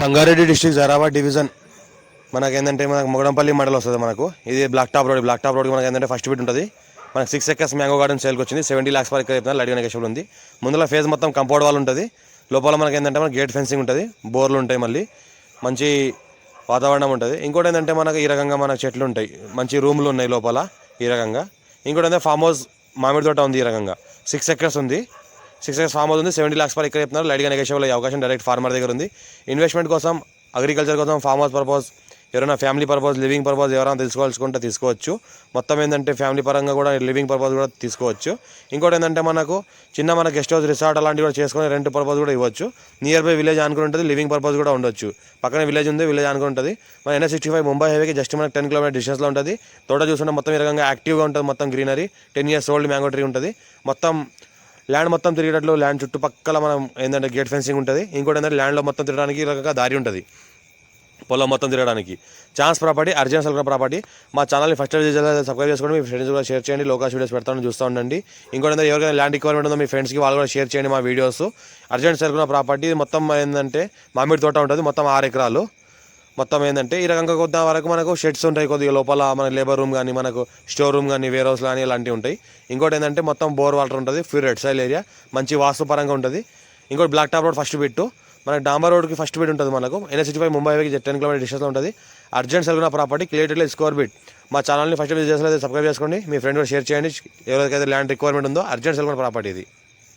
Sangareddy district Zaheerabad division. మనకి ఏంటంటే మనకు మొగడంపల్లి మండలం వస్తుంది మనకు. ఇది black top road black top road మనకు ఏంటంటే ఫస్ట్ బిట్ ఉంటుంది. మనకు సిక్స్ ఎక్కర్స్ మ్యాంగో గార్డెన్ సేల్కి వచ్చింది. సెవెంటీ ల్యాక్స్ వరకు చెప్తున్నారు లడిగా నెగేషన్ ఉంది. ముందర ఫేజ్ మొత్తం కంపౌండ్ వాల్ ఉంటుంది. లోపల మనకి ఏంటంటే మనకి గేట్ ఫెన్సింగ్ ఉంటుంది. బోర్లు ఉంటాయి మళ్ళీ. మంచి వాతావరణం ఉంటుంది. ఇంకోటి ఏంటంటే మనకి ఈ రకంగా మనకు చెట్లు ఉంటాయి. మంచి రూమ్లు ఉన్నాయి లోపల ఈ రకంగా. ఇంకోటి ఏంటంటే ఫామ్ హౌస్ మామిడి తోట ఉంది ఈ రకంగా. సిక్స్ ఎకర్స్ ఉంది. సిక్స్ ఎకర్స్ ఫామ్ అవుతుంది. ఉంది సెవెంటీ లాక్స్ పర్ ఎక్కడ చెప్తున్నారు లైట్గా నెగేషియబుల్ అయ్యే అవకాశం డైరెక్ట్ ఫార్మర్ దగ్గర ఉంది. ఇన్వెస్ట్మెంట్ కోసం అగ్రికల్చర్ కోసం ఫామ్ హౌస్ పర్పస్ ఎవరైనా ఫ్యామిలీ పర్పస్ లివింగ్ పర్పస్ ఎవరైనా తీసుకోవాల్సుకుంటే తీసుకోవచ్చు. మొత్తం ఏంటంటే ఫ్యామిలీ పరంగా కూడా లివింగ్ పర్పస్ కూడా తీసుకోవచ్చు. ఇంకోటి ఏంటంటే మనకు చిన్న మన గెస్ట్ హౌస్ రిసార్ట్ అలాంటివి కూడా చేసుకొని రెంట్ పర్పస్ కూడా ఇవ్వచ్చు. నియర్ బై విలేజ్ అనుకుని ఉంటుంది లివింగ్ పర్పస్ కూడా ఉండొచ్చు. పక్కన విలేజ్ ఉంది విలేజ్ అనుకుని ఉంటుంది. మన ఎన్ఎస్ సిక్స్టీ ఫైవ్ ముంబై హైవేకి జస్ట్ మనకి టెన్ కిలోమీటర్ డిస్టెన్స్లో ఉంటుంది. తోట చూసుకుంటే మొత్తం ఈ రకంగా యాక్టివ్గా ఉంటుంది మొత్తం greenery ten years old mango tree ఉంటుంది. మొత్తం ల్యాండ్ మొత్తం తిరిగేటట్లు ల్యాండ్ చుట్టుపక్కల మనం ఏంటంటే గేట్ ఫెన్సింగ్ ఉంటుంది. ఇంకోటి ఏంటంటే ల్యాండ్లో మొత్తం తిరగడానికి రకంగా దారి ఉంటుంది. పొలం మొత్తం తిరగడానికి. ఛాన్స్ ప్రాపర్టీ అర్జెంట్ సల్కర్ ప్రాపర్టీ మా ఛానల్ని ఫస్ట్ సబ్స్క్రైబ్ చేసుకోండి మీ ఫ్రెండ్స్ కూడా షేర్ చేయండి లోకాస్ వీడియోస్ పెడతాను చూస్తూ ఉండండి. ఇంకోటి ఏంటంటే ఎవరికైనా ల్యాండ్ రిక్వైర్మెంట్ ఉందో మీ ఫ్రెండ్స్కి వాళ్ళు కూడా షేర్ చేయండి మా వీడియోస్ అర్జెంట్ సల్కర్ ప్రాపర్టీ మొత్తం ఏంటంటే మామిడి తోట ఉంటుంది మొత్తం ఆరు ఎకరాలు. మొత్తం ఏంటంటే ఈ రకంగా కొంత వరకు మనకు షెడ్స్ ఉంటాయి కొద్దిగా లోపల మన లేబర్ రూమ్ కానీ మనకు స్టోర్ రూమ్ కానీ వేర్ హౌస్ కానీ ఇలాంటివి ఉంటాయి. ఇంకోటి ఏంటంటే మొత్తం బోర్ వాటర్ ఉంటుంది ఫ్యూర్ రెడ్ సైల్ ఏరియా మంచి వాస్తు పరంగా ఉంటుంది. ఇంకోటి black top road first bit మన డాంబర్ రోడ్కి ఫస్ట్ బిట్ ఉంటుంది మనకు. ఎన్ఎస్సిటీ ఫైవ్ ముంబై వైకి టెన్ కిలోమీటర్ డిస్టెన్స్లో ఉంటుంది. అర్జెంట్ సరుకున్న ప్రాపర్టీ క్లియర్లో స్కోర్ బిట్ మా ఛానల్ని ఫస్ట్ విజిట్ చేసిన సబ్స్క్రైబ్ చేసుకోండి. మీ ఫ్రెండ్ కూడా షేర్ చేయండి. ఎవరికైతే ల్యాండ్ రిక్వైర్మెంట్ ఉందో అర్జెంట్ సరుకున్న ప్రాపర్టీ ఇది.